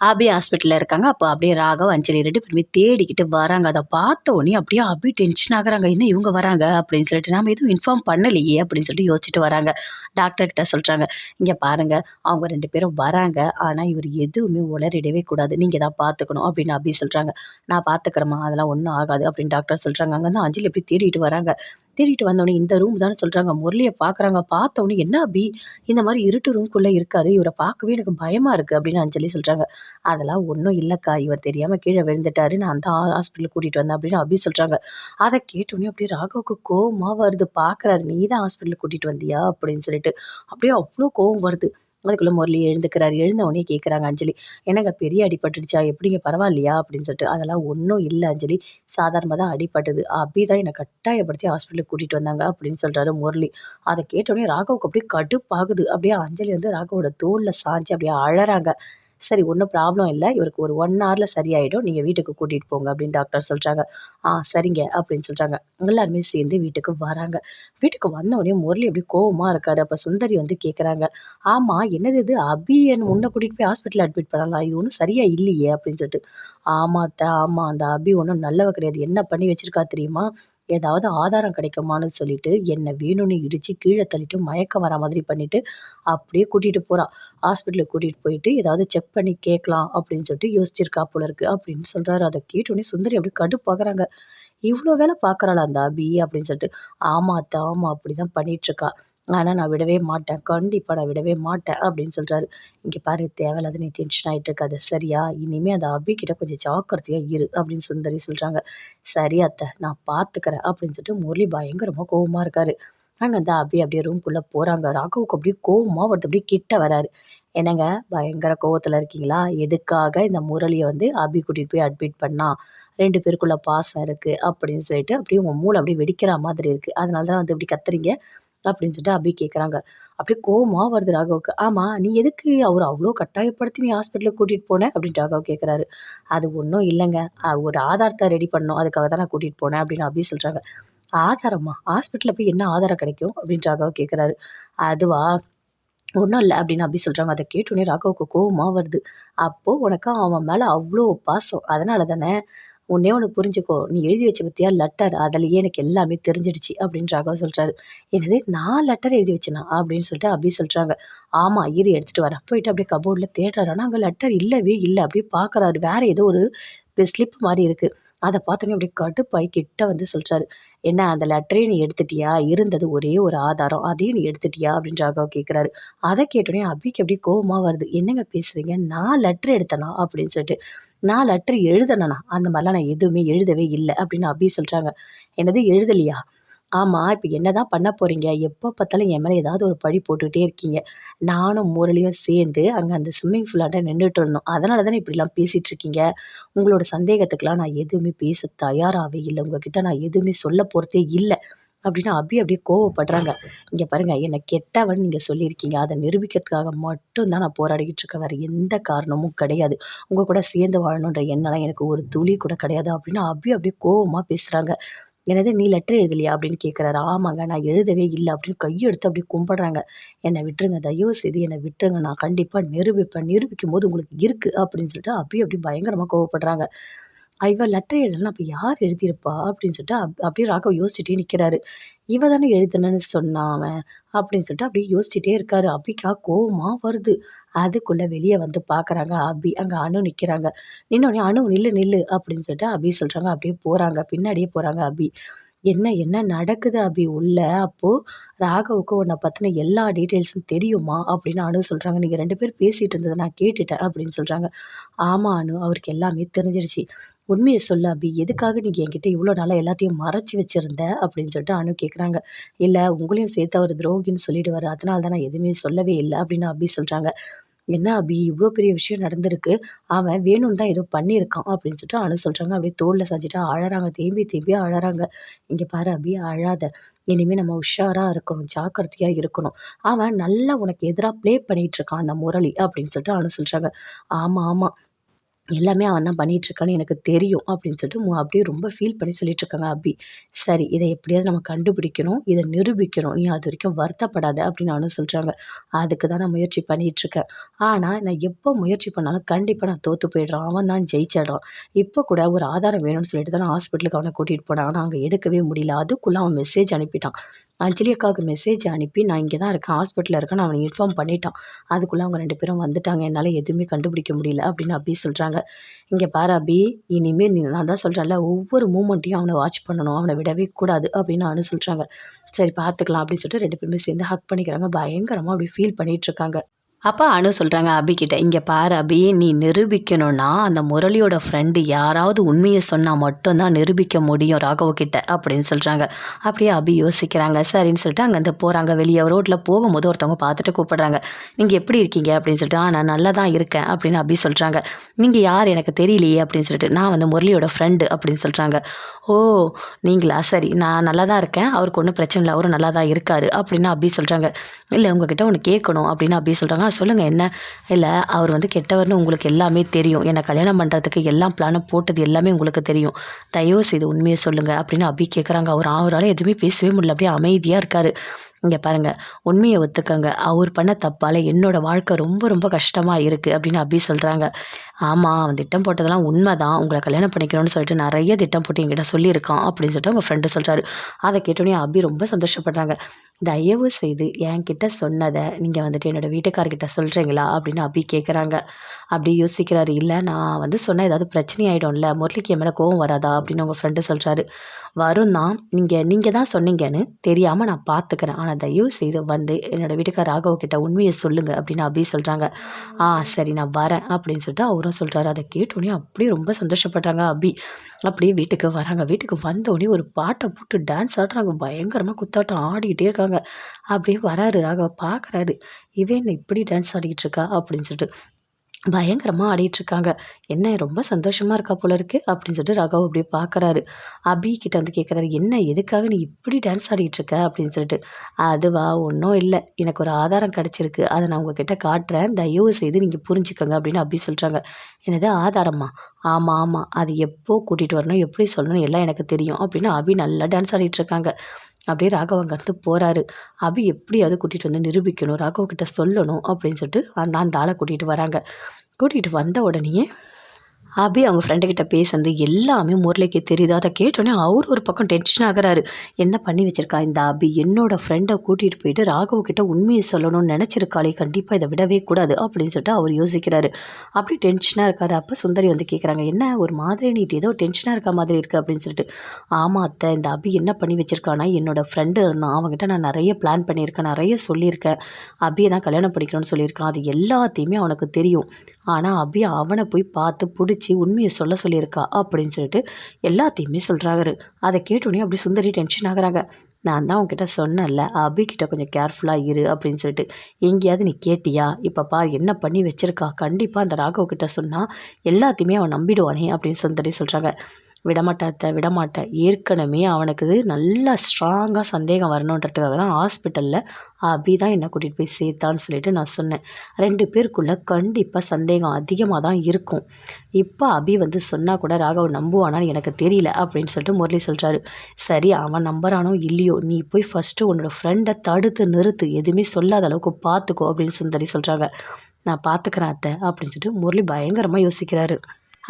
அபி ஹாஸ்பிட்டலில் இருக்காங்க. அப்போ அப்படியே ராகவ் அஞ்சலி ரெண்டு பேருமே தேடிக்கிட்டு வராங்க. அதை பார்த்த உடனே அப்படியே அபி டென்ஷன் ஆகுறாங்க. இன்னும் இவங்க வராங்க அப்படின்னு சொல்லிட்டு நாம் எதுவும் இன்ஃபார்ம் பண்ணலையே அப்படின்னு சொல்லிட்டு யோசிச்சுட்டு வராங்க. டாக்டர்கிட்ட சொல்கிறாங்க இங்கே பாருங்க அவங்க ரெண்டு பேரும் வராங்க. ஆனால் இவர் எதுவுமே உளறிடவே கூடாது. நீங்கள் தான் பார்த்துக்கணும் அப்படின்னு அபி சொல்கிறாங்க நான் பார்த்துக்கிறேம்மா அதெல்லாம் ஒன்றும் ஆகாது அப்படின்னு டாக்டர் சொல்கிறாங்க அங்கே தான் அஞ்சலி எப்படி தேடிட்டு வராங்க. தேடிட்டு வந்தவொடனே இந்த ரூம் தானே சொல்கிறாங்க முரளியை பார்க்குறாங்க பார்த்தோன்னே என்ன அபி? இந்த மாதிரி இருட்டு ரூம்குள்ளே இருக்காரு இவரை பார்க்கவே எனக்கு பயமாக இருக்குது அப்படின்னு அஞ்சலி சொல்கிறாங்க அதெல்லாம் ஒன்றும் இல்லைக்கா இவர் தெரியாமல் கீழே விழுந்துட்டாரு நான் தான் ஹாஸ்பிட்டல் கூட்டிகிட்டு வந்தேன் அப்படின்னு அபி சொல்கிறாங்க அதை கேட்டோன்னே அப்படியே ராகவுக்கு கோவமாக வருது. பார்க்குறாரு நீ தான் ஹாஸ்பிட்டலுக்கு கூட்டிகிட்டு வந்தியா? அப்படின்னு சொல்லிட்டு அப்படியே அவ்வளோ கோவம் வருது. அதுக்குள்ளே முரளி எழுந்துக்கிறார். எழுந்தவொடனே கேட்குறாங்க அஞ்சலி என்னங்க பெரிய அடிபட்டுடுச்சா? எப்படிங்க? பரவாயில்லையா? அப்படின்னு சொல்லிட்டு அதெல்லாம் ஒன்றும் இல்லை அஞ்சலி. சாதாரணமாக தான் அடிபட்டது. அபி தான் என்னை கட்டாயப்படுத்தி ஹாஸ்பிட்டலுக்கு கூட்டிகிட்டு வந்தாங்க அப்படின்னு சொல்கிறாரு முரளி. அதை கேட்டோடனே ராகவுக்கு அப்படியே கடுப்பாகுது. அப்படியே அஞ்சலி வந்து ராகவோட தோளில் சாஞ்சு அப்படியே அழறாங்க. சரி ஒன்றும் ப்ராப்ளம் இல்லை. இவருக்கு ஒரு ஒன் ஹவரில் சரியாயிடும். நீங்கள் வீட்டுக்கு கூட்டிகிட்டு போங்க அப்படின்னு டாக்டர் சொல்கிறாங்க ஆ சரிங்க அப்படின்னு சொல்கிறாங்க எல்லாருமே சேர்ந்து வீட்டுக்கு வராங்க. வீட்டுக்கு வந்த உடனே முரளி அப்படி கோவமாக இருக்காரு. அப்போ சுந்தரி வந்து கேட்குறாங்க ஆமாம் என்னது இது? அபி என் முன்ன கூட்டிகிட்டு போய் ஹாஸ்பிட்டலில் அட்மிட் பண்ணலாம் இது ஒன்றும் சரியாக இல்லையே அப்படின்னு சொல்லிட்டு. ஆமாம் அத்தை ஆமாம் அந்த அபி ஒன்றும் நல்லவ கிடையாது. என்ன பண்ணி வச்சிருக்கா தெரியுமா? ஏதாவது ஆதாரம் கிடைக்குமான்னு சொல்லிட்டு என்னை வேணும்னு இடித்து கீழே தள்ளிட்டு மயக்கம் வர மாதிரி பண்ணிட்டு அப்படியே கூட்டிகிட்டு போகிறாள் ஹாஸ்பிட்டலுக்கு கூட்டிகிட்டு போயிட்டு ஏதாவது செக் பண்ணி கேட்கலாம் அப்படின்னு சொல்லிட்டு யோசிச்சிருக்கா போல இருக்கு. அப்படின்னு சொல்கிறாரு அதை கேட்டோடனே சுந்தரி அப்படியே கடுப்பாக்குறாங்க இவ்வளோ வேலை பார்க்குறாளா அந்த அபி அப்படின்னு சொல்லிட்டு. ஆமாம் அத்தை ஆமாம் அப்படி தான் பண்ணிகிட்ருக்கா ஆனால் நான் விடவே மாட்டேன். கண்டிப்பாக நான் விடவே மாட்டேன் அப்படின்னு சொல்கிறாரு இங்கே பாரு தேவையில்லாத நீ டென்ஷன் ஆகிட்டு இருக்காது. சரியா? இனிமேல் அந்த அபிக்கிட்ட கொஞ்சம் ஜாக்கிரதையாக இரு அப்படின்னு சுந்தரி சொல்கிறாங்க சரி அத்தை நான் பார்த்துக்கிறேன் அப்படின்னு சொல்லிட்டு முரளி பயங்கரமாக கோவமாக இருக்காரு. அங்கே அந்த அபி அப்படியே ரூம்குள்ளே போகிறாங்க ராகவுக்கு அப்படியே கோவமாக ஒருத்த அப்படியே கிட்ட வராரு. என்னங்க பயங்கர கோவத்தில் இருக்கீங்களா? எதுக்காக இந்த முரளியை வந்து அபி கூட்டிகிட்டு போய் அட்மிட் பண்ணா? ரெண்டு பேருக்குள்ளே பாசம் இருக்குது அப்படின்னு சொல்லிட்டு அப்படியே உங்கள் மூளை அப்படியே வெடிக்கிற மாதிரி இருக்குது அதனால தான் வந்து இப்படி கத்துறீங்க. அப்படின்னு சொல்லிட்டு அபி கேட்குறாங்க அப்படியே கோவமாக வருது ராகவுக்கு. ஆமாம் நீ எதுக்கு அவர் அவ்வளோ கட்டாயப்படுத்தி நீ ஹாஸ்பிட்டலுக்கு கூட்டிகிட்டு போனேன் அப்படின்னு ராகவ் கேட்குறாரு அது ஒன்றும் இல்லைங்க. ஒரு ஆதாரத்தை ரெடி பண்ணோம் அதுக்காக தான் நான் கூட்டிகிட்டு போனேன் அப்படின்னு அபி சொல்கிறாங்க ஆதாரமா? ஹாஸ்பிட்டலில் போய் என்ன ஆதாரம் கிடைக்கும்? அப்படின்னு ராகவ் கேட்குறாரு அதுவா? ஒன்றும் இல்லை அப்படின்னு அப்படி சொல்கிறாங்க அதை கேட்டோன்னே ராகவுக்கு கோவமாக வருது. அப்போது உனக்கு அவன் மேலே அவ்வளோ பாசம். அதனால தானே ஒன்றே ஒன்று புரிஞ்சுக்கோ. நீ எழுதி வச்ச பற்றியா லெட்டர் அதிலேயே எனக்கு எல்லாமே தெரிஞ்சிடுச்சு அப்படின்னு ராகவ் சொல்கிறாரு என்னது? நான் லெட்டர் எழுதி வச்சேனா? அப்படின்னு சொல்லிட்டு அப்படி சொல்கிறாங்க ஆமாம் இரு எடுத்துகிட்டு வர. போயிட்டு அப்படியே கபோர்டில் தேடுறாரு. ஆனால் அங்கே லெட்டர் இல்லவே இல்லை. அப்படியே பார்க்குறாரு வேறு ஏதோ ஒரு ஸ்லிப் மாதிரி இருக்குது அதை பார்த்தோன்னே அப்படியே கடுப்பாய் கிட்ட வந்து சொல்கிறாரு என்ன அந்த லெட்டரையும் நீ எடுத்துட்டியா? இருந்தது ஒரே ஒரு ஆதாரம் அதையும் நீ எடுத்துட்டியா? அப்படின்னு ராகவ் கேட்குறாரு அதை கேட்டோடனே அபிக்கு அப்படியே கோபமாக வருது. என்னங்க பேசுகிறீங்க நான் லெட்டர் எடுத்தனா? அப்படின்னு சொல்லிட்டு நான் லெட்டர் எழுதனா அந்த மாதிரிலாம் நான் எதுவுமே எழுதவே இல்லை அப்படின்னு அபி சொல்கிறாங்க என்னது? எழுதலையா? ஆமாம் இப்போ என்ன தான் பண்ண போகிறீங்க எப்போ பார்த்தாலும் என் மேலே ஏதாவது ஒரு பழி போட்டுக்கிட்டே இருக்கீங்க. நானும் முரளியும் சேர்ந்து அங்கே அந்த ஸ்விம்மிங் ஃபூலாண்ட நின்றுட்டு இருந்தோம். அதனால தானே இப்படிலாம் பேசிகிட்டு இருக்கீங்க? உங்களோட சந்தேகத்துக்கெலாம் நான் எதுவுமே பேச தயாராகவே இல்லை. உங்ககிட்ட நான் எதுவுமே சொல்ல போகிறதே இல்லை. அப்படின்னு அபி அப்படியே கோவப்படுறாங்க. இங்கே பாருங்கள் என்னை கெட்டவன் நீங்கள் சொல்லியிருக்கீங்க. அதை நிரூபிக்கிறதுக்காக மட்டும்தான் நான் போராடிக்கிட்டு இருக்கேன். வேறு எந்த காரணமும் கிடையாது. உங்கள் கூட சேர்ந்து வாழணுன்ற எண்ணெலாம் எனக்கு ஒரு துளி கூட கிடையாது அப்படின்னு அப்படியே அப்படியே கோவமாக பேசுகிறாங்க என்னது நீ லெட்டர் எழுதலையா அப்படின்னு கேட்குறாரு ஆமாங்க நான் எழுதவே இல்லை அப்படின்னு கையெடுத்து அப்படியே கும்பிட்றாங்க. என்னை விட்டுருங்க தயவு செய்து என்னை விட்டுருங்க. நான் கண்டிப்பாக நிரூபிப்பேன். நிரூபிக்கும் போது உங்களுக்கு இருக்குது அப்படின்னு சொல்லிட்டு அப்படியே அப்படி பயங்கரமாக கோவப்படுறாங்க. இவ லெட்டர் எழுதலாம் அப்போ யார் எழுதியிருப்பா அப்படின்னு சொல்லிட்டு அப் அப்படியே ராகவ் யோசிச்சுட்டே நிற்கிறாரு இவ தானே எழுதுனன்னு சொன்னான் அவன் அப்படின்னு சொல்லிட்டு அப்படியே யோசிச்சுட்டே இருக்காரு. அப்பிக்கா கோவமாக வருது. அதுக்குள்ளே வெளியே வந்து பார்க்குறாங்க அபி அங்கே அணு நிற்கிறாங்க நின்னோடனே அணு நில்லு நில்லு அப்படின்னு சொல்லிட்டு அபி சொல்கிறாங்க அப்படியே போகிறாங்க பின்னாடியே போகிறாங்க அபி. என்ன என்ன நடக்குது அபி உள்ள? அப்போது ராகவுக்கு உன்னை பற்றின எல்லா டீட்டெயில்ஸும் தெரியுமா? அப்படின்னு அனு சொல்கிறாங்க நீங்கள் ரெண்டு பேரும் பேசிகிட்டு இருந்ததை நான் கேட்டுட்டேன் அப்படின்னு சொல்கிறாங்க ஆமாம் அனு. அவருக்கு எல்லாமே தெரிஞ்சிருச்சு உண்மையை சொல்ல அபி. எதுக்காக நீங்கள் என்கிட்ட இவ்வளோ நாளாக எல்லாத்தையும் மறைச்சி வச்சுருந்த? அப்படின்னு சொல்லிட்டு அனு கேட்குறாங்க இல்லை உங்களையும் சேர்த்து அவர் துரோகின்னு சொல்லிடுவார். அதனால தான் நான் எதுவுமே சொல்லவே இல்லை அப்படின்னு அபி சொல்கிறாங்க என்ன அபி இவ்வளோ பெரிய விஷயம் நடந்திருக்கு? அவன் வேணும்னு தான் ஏதோ பண்ணியிருக்கான் அப்படின்னு சொல்லிட்டு அனு சொல்கிறாங்க அப்படியே தோளில் சாஞ்சிட்டு அழறாங்க. தேம்பி தேம்பி அழறாங்க. இங்கே பாரு அபி அழாத. இனிமேல் நம்ம உஷாராக இருக்கணும். ஜாக்கிரதையாக இருக்கணும். அவன் நல்லா உனக்கு எதிராக ப்ளே பண்ணிகிட்டு இருக்கான் அந்த முரளி அப்படின்னு சொல்லிட்டு அனு சொல்கிறாங்க ஆமாம் ஆமாம் எல்லாமே அவன் தான் பண்ணிகிட்ருக்கான்னு எனக்கு தெரியும் அப்படின்னு சொல்லிட்டு மு- அப்படியே ரொம்ப ஃபீல் பண்ணி சொல்லிட்டு இருக்காங்க அபி. சரி இதை எப்படியாவது நம்ம கண்டுபிடிக்கணும் இதை நிரூபிக்கணும். நீ அது வரைக்கும் வருத்தப்படாத அப்படின்னு அவனு சொல்கிறாங்க அதுக்கு தான் நான் முயற்சி பண்ணிகிட்ருக்கேன் இருக்கேன் ஆனால் நான் எப்போ முயற்சி பண்ணாலும் கண்டிப்பாக நான் தோற்று போயிடுறான். அவன் தான் ஜெயிச்சிடுறான். இப்போ கூட ஒரு ஆதாரம் வேணும்னு சொல்லிட்டு தான் நான் ஹாஸ்பிட்டலுக்கு அவனை கூட்டிகிட்டு போனேன். ஆனால் அங்கே எடுக்கவே முடியல. அதுக்குள்ளே அவன் மெசேஜ் அனுப்பிட்டான். அஞ்சலி அக்காவுக்கு மெசேஜ் அனுப்பி நான் இங்கே தான் இருக்கேன் ஹாஸ்பிட்டலில் இருக்கேன். அவனை இன்ஃபார்ம் பண்ணிட்டான். அதுக்குள்ளே அவங்க ரெண்டு பேரும் வந்துட்டாங்க. என்னால் எதுவுமே கண்டுபிடிக்க முடியல அப்படின்னு அபி சொல்கிறாங்க இங்கே பாரு அபி. இனிமேல் நீ நான் தான் சொல்கிறேன்ல ஒவ்வொரு மூமெண்ட்டையும் அவனை வாட்ச் பண்ணணும். அவனை விடவே கூடாது அப்படின்னு அனு சொல்கிறாங்க சரி பார்த்துக்கலாம் அப்படின்னு சொல்லிட்டு ரெண்டு பேருமே சேர்ந்து ஹக் பண்ணிக்கிறாங்க. பயங்கரமாக அப்படி ஃபீல் பண்ணிகிட்ருக்காங்க இருக்காங்க. அப்போ அனு சொல்கிறாங்க அபிக்கிட்ட இங்கே பாரு அபி நீ நிரூபிக்கணும்னா அந்த முரளியோட ஃப்ரெண்டு யாராவது உண்மையை சொன்னால் மட்டும்தான் நிரூபிக்க முடியும் ராகவக்கிட்ட அப்படின்னு சொல்கிறாங்க அப்படியே அபி யோசிக்கிறாங்க. சரின்னு சொல்லிட்டு அங்கேருந்து போகிறாங்க வெளியே ரோட்டில் போகும்போது ஒருத்தவங்க பார்த்துட்டு கூப்பிடுறாங்க. நீங்கள் எப்படி இருக்கீங்க? அப்படின்னு சொல்லிட்டு ஆ நான் நல்லா தான் இருக்கேன் அப்படின்னு அபி சொல்கிறாங்க நீங்கள் யார்? எனக்கு தெரியலையே அப்படின்னு சொல்லிட்டு நான் வந்து முரளியோட ஃப்ரெண்டு அப்படின்னு சொல்கிறாங்க ஓ நீங்களா? சரி நான் நல்லா தான் இருக்கேன். அவருக்கு ஒன்றும் பிரச்சனை இல்லை. அவரும் நல்லா தான் இருக்காரு அப்படின்னு அபி சொல்கிறாங்க இல்லை உங்ககிட்ட ஒன்று கேட்கணும் அப்படின்னு அபி சொல்கிறாங்க சொல்லுங்கள் என்ன? இல்லை அவர் வந்து கெட்டவர்னு உங்களுக்கு எல்லாமே தெரியும். என்னை கல்யாணம் பண்ணுறதுக்கு எல்லா பிளானும் போட்டது எல்லாமே உங்களுக்கு தெரியும். தயவு செய்து உண்மையை சொல்லுங்கள் அப்படின்னு அபி கேட்குறாங்க அவர் அவரால் எதுவுமே பேசவே முடியல. அப்படியே அமைதியாக இருக்கார். இங்கே பாருங்கள் உண்மையை ஒத்துக்கங்க. அவர் பண்ண தப்பால் என்னோடய வாழ்க்கை ரொம்ப ரொம்ப கஷ்டமாக இருக்குது அப்படின்னு அபி சொல்கிறாங்க ஆமாம் அவன் திட்டம் போட்டதெல்லாம் உண்மை தான் உங்களை கல்யாணம் பண்ணிக்கணும்னு சொல்லிட்டு நிறைய திட்டம் போட்டு என்கிட்ட சொல்லியிருக்கான் அப்படின்னு சொல்லிட்டு அவங்க ஃப்ரெண்டு சொல்கிறாரு அதை கேட்டோன்னே அபி ரொம்ப சந்தோஷப்படுறாங்க. தயவு செய்து என்கிட்ட சொன்னதை நீங்கள் வந்துட்டு என்னோடய வீட்டுக்காரர்கிட்ட சொல்கிறீங்களா அப்படின்னு அபி கேட்குறாங்க அப்படி யோசிக்கிறாரு. இல்லை நான் வந்து சொன்னால் ஏதாவது பிரச்சனை ஆகிடும்ல முரளிக்கு என் மேலே கோவம் வராதா? அப்படின்னு உங்கள் ஃப்ரெண்டு சொல்கிறாரு வரும் தான் நீங்கள் நீங்கள் தான் சொன்னீங்கன்னு தெரியாமல் நான் பார்த்துக்கிறேன் ஆனால் தயவு செய்து வந்து என்னோடய வீட்டுக்கார ராகவ கிட்ட உண்மையை சொல்லுங்கள் அப்படின்னு அபி சொல்கிறாங்க ஆ சரி நான் வரேன் அப்படின்னு சொல்லிட்டு அவரும் சொல்கிறாரு அதை கேட்டோடனே அப்படியே ரொம்ப சந்தோஷப்படுறாங்க அபி. அப்படியே வீட்டுக்கு வராங்க. வீட்டுக்கு வந்தோடனே ஒரு பாட்டை போட்டு டான்ஸ் ஆடுறாங்க. பயங்கரமாக குத்தாட்டம் ஆடிக்கிட்டே இருக்காங்க. அப்படியே வராரு ராகவ. பார்க்குறாரு இவன் இப்படி டான்ஸ் ஆடிக்கிட்டு இருக்கா? அப்படின்னு சொல்லிட்டு பயங்கரமாக ஆடிட்டுருக்காங்க. என்ன ரொம்ப சந்தோஷமாக இருக்கா போல இருக்கு அப்படின்னு சொல்லிட்டு ரகவ் அப்படியே பார்க்குறாரு அபி கிட்ட வந்து கேட்குறாரு என்ன எதுக்காக நீ இப்படி டான்ஸ் ஆடிட்டுருக்க? அப்படின்னு சொல்லிட்டு அதுவா ஒன்றும் இல்லை. எனக்கு ஒரு ஆதாரம் கிடச்சிருக்கு. அதை நான் உங்ககிட்ட காட்டுறேன். தயவு செய்து நீங்கள் புரிஞ்சுக்கோங்க. அப்படின்னு அபி சொல்கிறாங்க என்னது ஆதாரமா? ஆமாம் ஆமாம் அது எப்போ கூட்டிகிட்டு வரணும் எப்படி சொல்லணும் எல்லாம் எனக்கு தெரியும். அப்படின்னு அபி நல்லா டான்ஸ் ஆடிட்டுருக்காங்க. அப்படியே ராகவ் அங்கேருந்து போகிறாரு அபி எப்படியாவது கூட்டிகிட்டு வந்து நிரூபிக்கணும் ராகவ் கிட்ட சொல்லணும் அப்படின்னு சொல்லிட்டு அந்த அந்த ஆளை கூட்டிகிட்டு வராங்க. கூட்டிகிட்டு வந்த உடனேயே அபி அவங்க ஃப்ரெண்டுக்கிட்ட பேசுனது எல்லாமே முரளிக்கு தெரியுது. அதை கேட்டோன்னே அவர் ஒரு பக்கம் டென்ஷன் ஆகிறாரு. என்ன பண்ணி வச்சிருக்கா இந்த அபி? என்னோட ஃப்ரெண்டை கூட்டிகிட்டு போயிட்டு ராகவ் கிட்ட உண்மையை சொல்லணும்னு நினச்சிருக்காளே கண்டிப்பாக இதை விடவே கூடாது அப்படின்னு சொல்லிட்டு அவர் யோசிக்கிறாரு. அப்படி டென்ஷனாக இருக்காரு. அப்போ சுந்தரி வந்து கேட்குறாங்க என்ன ஒரு மாதிரி நீட்டு ஏதோ டென்ஷனாக இருக்க மாதிரி இருக்குது அப்படின்னு சொல்லிட்டு ஆமாம் அத்தை இந்த அபி என்ன பண்ணி வச்சிருக்கானா என்னோட ஃப்ரெண்டு இருந்தான். அவங்ககிட்ட நான் நிறைய பிளான் பண்ணியிருக்கேன் நிறைய சொல்லியிருக்கேன். அபியை தான் கல்யாணம் பண்ணிக்கணும்னு சொல்லியிருக்கான். அது எல்லாத்தையுமே அவனுக்கு தெரியும். ஆனால் அபி அவனை போய் பார்த்து பிடிச்சி உண்மையை சொல்ல சொல்லியிருக்கா அப்படின்னு சொல்லிட்டு எல்லாத்தையுமே சொல்கிறாரு அதை கேட்டோன்னே அப்படி சுந்தரி டென்ஷன் ஆகுறாங்க. நான் தான் உங்ககிட்ட சொன்னேன்ல அபி கிட்ட கொஞ்சம் கேர்ஃபுல்லாக இரு அப்படின்னு சொல்லிட்டு எங்கேயாவது நீ கேட்டியா? இப்போ பார் என்ன பண்ணி வச்சிருக்கா? கண்டிப்பாக அந்த ராகவ் கிட்ட சொன்னால் எல்லாத்தையுமே அவன் நம்பிடுவானே அப்படின்னு சுந்தரி சொல்கிறாங்க விடமாட்டாத்த விடமாட்டேன் ஏற்கனவே அவனுக்கு நல்லா ஸ்ட்ராங்காக சந்தேகம் வரணுன்றதுக்காக தான் ஹாஸ்பிட்டலில் அபி தான் என்னை கூட்டிகிட்டு போய் சேர்த்தான்னு சொல்லிட்டு நான் சொன்னேன். ரெண்டு பேருக்குள்ளே கண்டிப்பாக சந்தேகம் அதிகமாக தான் இருக்கும். இப்போ அபி வந்து சொன்னால் கூட ராகவ் நம்புவானான்னு எனக்கு தெரியல அப்படின்னு சொல்லிட்டு முரளி சொல்கிறாரு சரி அவன் நம்புறானோ இல்லையோ நீ போய் ஃபஸ்ட்டு உன்னோட ஃப்ரெண்டை தடுத்து நிறுத்து. எதுவுமே சொல்லாத அளவுக்கு பார்த்துக்கோ அப்படின்னு சுந்தரி சொல்கிறாங்க நான் பார்த்துக்கிறேன் அத்தை அப்படின்னு சொல்லிட்டு முரளி பயங்கரமாக யோசிக்கிறாரு.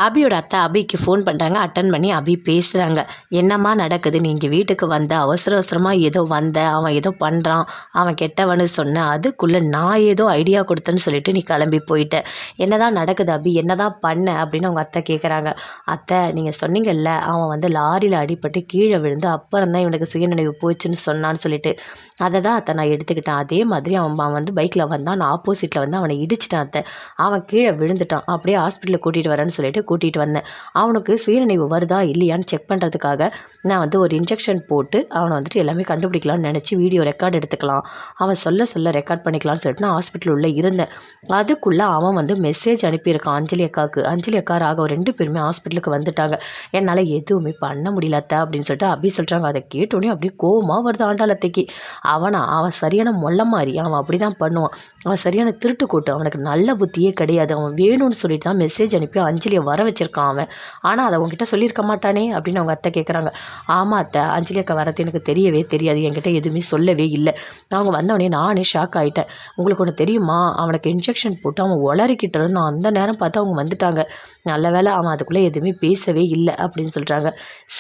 அபியோட அத்தை அபிக்கு ஃபோன் பண்ணுறாங்க அட்டன் பண்ணி அபி பேசுகிறாங்க என்னம்மா நடக்குது? நீங்கள் வீட்டுக்கு வந்த? அவசர அவசரமாக ஏதோ வந்த? அவன் ஏதோ பண்ணுறான் அவன் கெட்டவன்னு சொன்ன. அதுக்குள்ளே நான் ஏதோ ஐடியா கொடுத்தேன்னு சொல்லிட்டு நீ கிளம்பி போயிட்ட. என்னதான் நடக்குது அபி? என்னதான் பண்ண? அப்படின்னு அவங்க அத்தை கேட்குறாங்க அத்தை நீங்கள் சொன்னீங்கல்ல அவன் வந்து லாரியில் அடிபட்டு கீழே விழுந்து அப்புறம் தான் இவனுக்கு சுயநினைவு போச்சுன்னு சொன்னான்னு சொல்லிட்டு. அதை தான் அத்தை நான் எடுத்துக்கிட்டேன். அதே மாதிரி அவன் அவன் வந்து பைக்கில் வந்தான். நான் ஆப்போசிட்டில் வந்து அவனை இடிச்சிட்டான் அத்தை. அவன் கீழே விழுந்துட்டான். அப்படியே ஹாஸ்பிட்டலில் கூட்டிகிட்டு வரேன்னு சொல்லிட்டு கூட்டிகிட்டு வந்தேன். அவனுக்கு சுயநினைவு வருதா இல்லையான்னு செக் பண்ணுறதுக்காக நான் வந்து ஒரு இன்ஜெக்ஷன் போட்டு அவனை வந்துட்டு எல்லாமே கண்டுபிடிக்கலாம்னு நினச்சி வீடியோ ரெக்கார்டு எடுத்துக்கலாம். அவன் சொல்ல சொல்ல ரெக்கார்ட் பண்ணிக்கலாம்னு சொல்லிட்டு நான் ஹாஸ்பிட்டல் உள்ளே இருந்தேன். அதுக்குள்ளே அவன் வந்து மெசேஜ் அனுப்பியிருக்கான் அஞ்சலி அக்காவுக்கு. அஞ்சலி அக்கா ராகவ் ரெண்டு பேருமே ஹாஸ்பிட்டலுக்கு வந்துட்டாங்க. என்னால் எதுவுமே பண்ண முடியல அத்தை அப்படின்னு சொல்லிட்டு அபி சொல்கிறாங்க அதை கேட்டோன்னே அப்படியே கோவமாக வருது ஆண்டாளத்தைக்கு அவனா அவன் சரியான மொல்ல மாதிரி அவன் அப்படி தான் பண்ணுவான். அவன் சரியான திருட்டு கூட்டு. அவனுக்கு நல்ல புத்தியே கிடையாது. அவன் வேணும்னு சொல்லிட்டு தான் மெசேஜ் அனுப்பி அஞ்சலியை வர வர வச்சுருக்கான் அவன். ஆனால் அதை உங்ககிட்ட சொல்லியிருக்க மாட்டானே? அப்படின்னு அவங்க அத்தை கேட்குறாங்க ஆமாம் அத்தை அஞ்சலி அக்கா வரது எனக்கு தெரியவே தெரியாது. என்கிட்ட எதுவுமே சொல்லவே இல்லை. அவங்க வந்தவொடனே நானே ஷாக் ஆகிட்டேன் உங்களுக்கு ஒன்று தெரியுமா? அவனுக்கு இன்ஜெக்ஷன் போட்டு அவன் உளறிக்கிட்டு இருந்தான். அந்த நேரம் பார்த்து அவங்க வந்துட்டாங்க. நல்ல வேளை அவன் அதுக்குள்ளே எதுவுமே பேசவே இல்லை அப்படின்னு சொல்கிறாங்க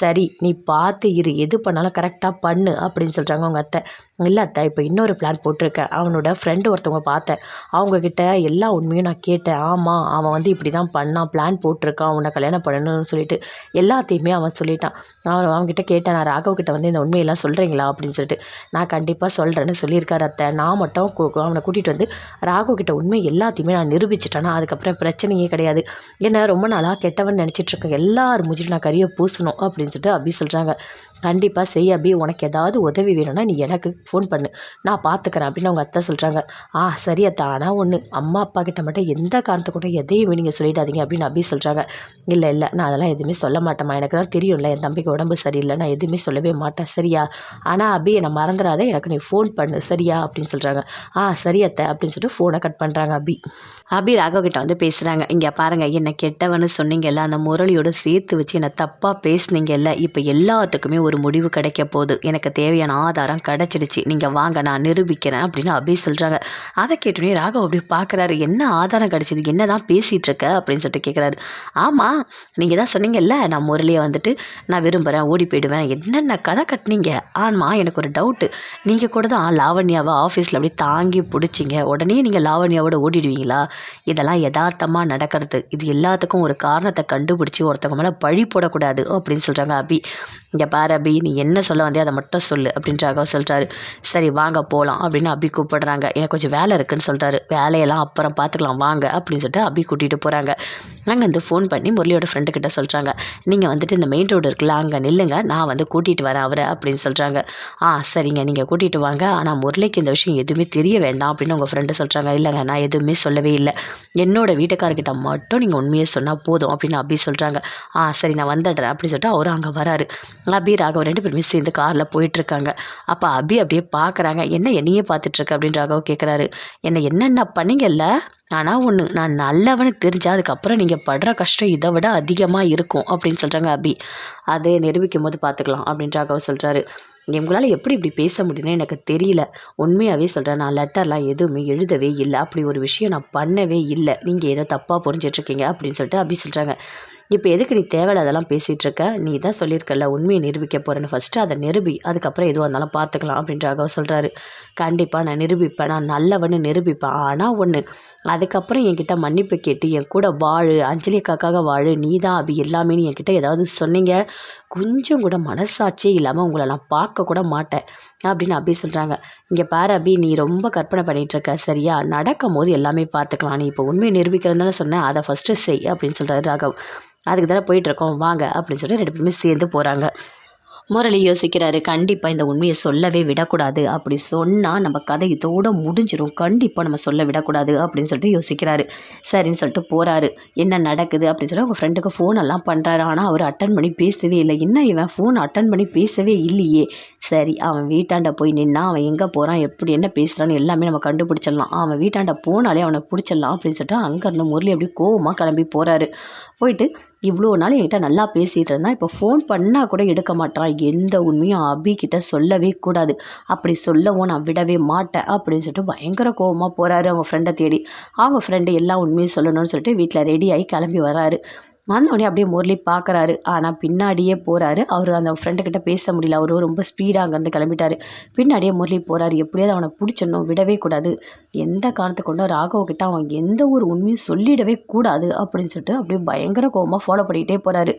சரி நீ பார்த்து இரு. எது பண்ணாலும் கரெக்டாக பண்ணு அப்படின்னு சொல்கிறாங்க அவங்க அத்தை. இல்லை அத்தை இப்போ இன்னொரு பிளான் போட்டிருக்கேன். அவனோட ஃப்ரெண்டு ஒருத்தவங்க பார்த்தேன். அவங்கக்கிட்ட எல்லா உண்மையும் நான் கேட்டேன். ஆமாம் அவன் வந்து இப்படி தான் பண்ணான் பிளான் போட்டிருக்கான் அவனை கல்யாணம் பண்ணணும்னு சொல்லிட்டு. எல்லாத்தையுமே அவன் சொல்லிட்டான். அவன் அவன்கிட்ட கேட்டேன் நான் ராகவ்கிட்ட வந்து இந்த உண்மையெல்லாம் சொல்கிறீங்களா அப்படின்னு சொல்லிட்டு. நான் கண்டிப்பாக சொல்கிறேன்னு சொல்லியிருக்காரு அத்தை. நான் மட்டும் அவனை கூட்டிகிட்டு வந்து ராகவ்கிட்ட உண்மை எல்லாத்தையுமே நான் நிரூபிச்சிட்டேன்னா அதுக்கப்புறம் பிரச்சனையே கிடையாது. என்ன ரொம்ப நாளாக கெட்டவன் நினச்சிட்ருக்கேன் எல்லார் முடிச்சுட்டு நான் கறியை பூசணும் அப்படின்னு சொல்லிட்டு அபி சொல்கிறாங்க கண்டிப்பாக செய் அபி. உனக்கு ஏதாவது உதவி வேணும்னா நீ எனக்கு ஃபோன் பண்ணு. நான் பார்த்துக்கிறேன் அப்படின்னு அவங்க அத்தை சொல்கிறாங்க ஆ சரி அத்தா. ஆனால் ஒன்று அம்மா அப்பா கிட்ட மட்டும் எந்த காரணத்தை கூட எதையும் நீங்கள் சொல்லிடாதீங்க அப்படின்னு அபி சொல்கிறாங்க இல்லை இல்லை. நான் அதெல்லாம் எதுவுமே சொல்ல மாட்டேம்மா. எனக்கு தான் தெரியும்ல என் தம்பிக்கு உடம்பு சரியில்லை நான் எதுவுமே சொல்லவே மாட்டேன். சரியா? ஆனால் அபி என்னை மறந்துடாத எனக்கு நீ ஃபோன் பண்ணு. சரியா? அப்படின்னு சொல்கிறாங்க ஆ சரி அத்தை அப்படின்னு சொல்லிட்டு ஃபோனை கட் பண்ணுறாங்க அபி. அபி ராகவ் கிட்ட வந்து பேசுகிறாங்க இங்கே பாருங்கள் என்னை கெட்டவன்னு சொன்னீங்கல்ல அந்த முரளியோட சேர்த்து வச்சு என்னை தப்பாக பேசுனீங்கல்ல இப்போ எல்லாத்துக்குமே ஒரு முடிவு கிடைக்க போகுது. எனக்கு தேவையான ஆதாரம் கிடச்சிடுச்சு. நீங்கள் வாங்க நான் நிரூபிக்கிறேன் அப்படின்னு அபி சொல்கிறாங்க அதை கேட்டோன்னே ராகவ் அப்படி பார்க்குறாரு என்ன ஆதாரம் கிடச்சிது? என்ன தான் பேசிகிட்டு இருக்க? அப்படின்னு சொல்லிட்டு கேட்குறாரு ஆமாம் நீங்கள் தான் சொன்னீங்கல்ல நான் முரளியை வந்துட்டு நான் விரும்புகிறேன் ஓடி போயிடுவேன். என்னென்ன கதை கட்டினீங்க? ஆமாம் எனக்கு ஒரு டவுட்டு நீங்கள் கூட தான் லாவண்யாவை ஆஃபீஸில் அப்படியே தாங்கி பிடிச்சிங்க. உடனே நீங்கள் லாவண்யாவோட ஓடிடுவீங்களா? இதெல்லாம் யதார்த்தமாக நடக்கிறது. இது எல்லாத்துக்கும் ஒரு காரணத்தை கண்டுபிடிச்சி ஒருத்தவங்க மேலே பழி போடக்கூடாது அப்படின்னு சொல்கிறாங்க அபி. இங்கே பாரு அபி நீ என்ன சொல்ல வந்தே அதை மட்டும் சொல்லு அப்படின்றாக சொல்கிறாரு சரி வாங்க போகலாம் அப்படின்னு அபி கூப்பிடுறாங்க. எனக்கு கொஞ்சம் வேலை இருக்குன்னு சொல்கிறாரு வேலையெல்லாம் அப்புறம் பார்த்துக்கலாம் வாங்க அப்படின்னு சொல்லிட்டு அபி கூட்டிகிட்டு போகிறாங்க நாங்கள் வந்து ஃபோன் பண்ணி முரளியோட ஃப்ரெண்டு கிட்ட சொல்கிறாங்க நீங்கள் வந்துட்டு இந்த மெயின் ரோடு இருக்குல்ல அங்கே நில்லுங்க. நான் வந்து கூட்டிகிட்டு வரேன் அவரை அப்படின்னு சொல்கிறாங்க ஆ சரிங்க நீங்கள் கூட்டிகிட்டு வாங்க. ஆனால் முரளிக்கு இந்த விஷயம் எதுவுமே தெரிய வேண்டாம் அப்படின்னு உங்கள் ஃப்ரெண்டு சொல்கிறாங்க இல்லைங்க நான் எதுவுமே சொல்லவே இல்லை. என்னோட வீட்டுக்காரர்கிட்ட மட்டும் நீங்கள் உண்மையை சொன்னால் போதும் அப்படின்னு அபி சொல்கிறாங்க ஆ சரி நான் வந்துடுறேன் அப்படின்னு சொல்லிட்டு அவரும் அங்கே வராரு. அபி ராகவ் ரெண்டு பேருமே சேர்ந்து காரில் போயிட்டுருக்காங்க அப்போ அபி அப்படி அப்படியே பார்க்குறாங்க என்ன என்னையே பார்த்துட்ருக்க? அப்படின்னு ராகவ் கேட்குறாரு என்ன என்னென்ன பண்ணீங்கல்ல? ஆனால் ஒன்று நான் நல்லவனு தெரிஞ்சா அதுக்கப்புறம் நீங்கள் படுற கஷ்டம் இதை விட அதிகமாக இருக்கும் அப்படின்னு சொல்கிறாங்க அபி. அதை நிரூபிக்கும் போது பார்த்துக்கலாம் அப்படின்னு ராகவ் சொல்கிறாரு எங்களால் எப்படி இப்படி பேச முடியும்னு எனக்கு தெரியல. உண்மையாகவே சொல்கிறேன் நான் லெட்டர்லாம் எதுவுமே எழுதவே இல்லை. அப்படி ஒரு விஷயம் நான் பண்ணவே இல்லை. நீங்கள் ஏதோ தப்பாக புரிஞ்சிட்ருக்கீங்க அப்படின்னு சொல்லிட்டு அபி சொல்கிறாங்க இப்போ எதுக்கு நீ தேவையில்லாதெல்லாம் பேசிகிட்டு இருக்க நீ தான் சொல்லியிருக்கல உண்மையை நிரூபிக்க போகிறேன்னு ஃபஸ்ட்டு அதை நிரூபி அதுக்கப்புறம் எதுவாக இருந்தாலும் பார்த்துக்கலாம் அப்படின்ற ராகவ் சொல்கிறாரு கண்டிப்பாக நான் நிரூபிப்பேன் நான் நல்லவன்னு நிரூபிப்பேன். ஆனால் ஒன்று அதுக்கப்புறம் என்கிட்ட மன்னிப்பு கேட்டு என் கூட வாழு அஞ்சலி அக்காக்காக வாழு நீ தான் அபி எல்லாமே நீ என்கிட்ட ஏதாவது சொன்னீங்க கொஞ்சம் கூட மனசாட்சியே இல்லாமல் உங்களை நான் பார்க்க கூட மாட்டேன் அப்படின்னு அபி சொல்கிறாங்க இங்கே பாரு அபி நீ ரொம்ப கற்பனை பண்ணிகிட்ருக்க சரியா? நடக்கும் போது எல்லாமே பார்த்துக்கலாம். நீ இப்போ உண்மையை நிரூபிக்கிறதுனால சொன்னேன் அதை ஃபஸ்ட்டு செய் அப்படின்னு சொல்கிறாரு ராகவ். அதுக்கு தானே போயிட்டுருக்கோம் வாங்க அப்படின்னு சொல்லிட்டு ரெண்டு பேருமே சேர்ந்து போகிறாங்க முரளி யோசிக்கிறாரு கண்டிப்பாக இந்த உண்மையை சொல்லவே விடக்கூடாது அப்படி சொன்னால் நம்ம கதை இதோட முடிஞ்சிடும் கண்டிப்பாக நம்ம சொல்ல விடக்கூடாது அப்படின்னு சொல்லிட்டு யோசிக்கிறாரு. சரின்னு சொல்லிட்டு போகிறாரு என்ன நடக்குது அப்படின்னு சொல்லி அவங்க ஃப்ரெண்டுக்கு ஃபோன் எல்லாம் பண்ணுறாரு ஆனால் அவர் அட்டன் பண்ணி பேசவே இல்லை. என்ன இவன் ஃபோன் அட்டன் பண்ணி பேசவே இல்லையே. சரி அவன் வீட்டாண்ட போய் நின்னா அவன் எங்கே போகிறான் எப்படி என்ன பேசுகிறான்னு எல்லாமே நம்ம கண்டுபிடிச்சிடலாம். அவன் வீட்டாண்ட போனாலே அவனை பிடிச்சிடலாம் அப்படின்னு சொல்லிட்டு அங்கேருந்து முரளி அப்படியே கோவமாக கிளம்பி போகிறாரு போயிட்டு இவ்வளோ நாள் என்கிட்ட நல்லா பேசிகிட்டு இருந்தான் இப்போ ஃபோன் பண்ணால் கூட எடுக்க மாட்டான் எந்த உண்மையும் அபி சொல்லவே கூடாது. அப்படி சொல்லவும் நான் விடவே மாட்டேன் அப்படின்னு சொல்லிட்டு பயங்கர கோபமாக போகிறாரு அவங்க ஃப்ரெண்டை தேடி. அவங்க ஃப்ரெண்டு எல்லா உண்மையும் சொல்லணும்னு சொல்லிட்டு வீட்டில் ரெடி ஆகி கிளம்பி வராரு. வந்தோடனே அப்படியே முரளி பார்க்குறாரு. ஆனால் பின்னாடியே போகிறாரு அவர் அந்த ஃப்ரெண்டுக்கிட்ட பேச முடியல. அவரும் ரொம்ப ஸ்பீடாக அங்கேருந்து கிளம்பிட்டாரு. பின்னாடியே முரளி போகிறாரு எப்படியாவது அவனை பிடிச்சிடணும் விடவே கூடாது. எந்த காரணத்தை கொண்டும் ராகவ் கிட்ட அவன் எந்த ஒரு உண்மையும் சொல்லிடவே கூடாது அப்படின்னு சொல்லிட்டு அப்படியே பயங்கர கோபமாக ஃபாலோ பண்ணிக்கிட்டே போகிறாரு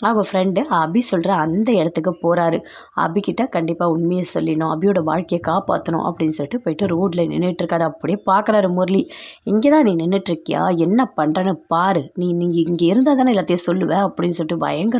அவள் ஃப்ரெண்டு அபி சொல்கிற அந்த இடத்துக்கு போகிறாரு அபிக்கிட்ட கண்டிப்பாக உண்மையை சொல்லிடணும். அபியோட வாழ்க்கையை காப்பாற்றணும் அப்படின்னு சொல்லிட்டு போயிட்டு ரோட்டில் நின்றுட்டுருக்காரு அப்படியே பார்க்குறாரு முரளி. இங்கே தான் நீ நின்றுட்டுருக்கியா என்ன பண்ணுறன்னு பாரு. நீ நீ இங்கே இருந்தால் தானே எல்லாத்தையும் சொல்லுவேன் அப்படின்னு சொல்லிட்டு பயங்கர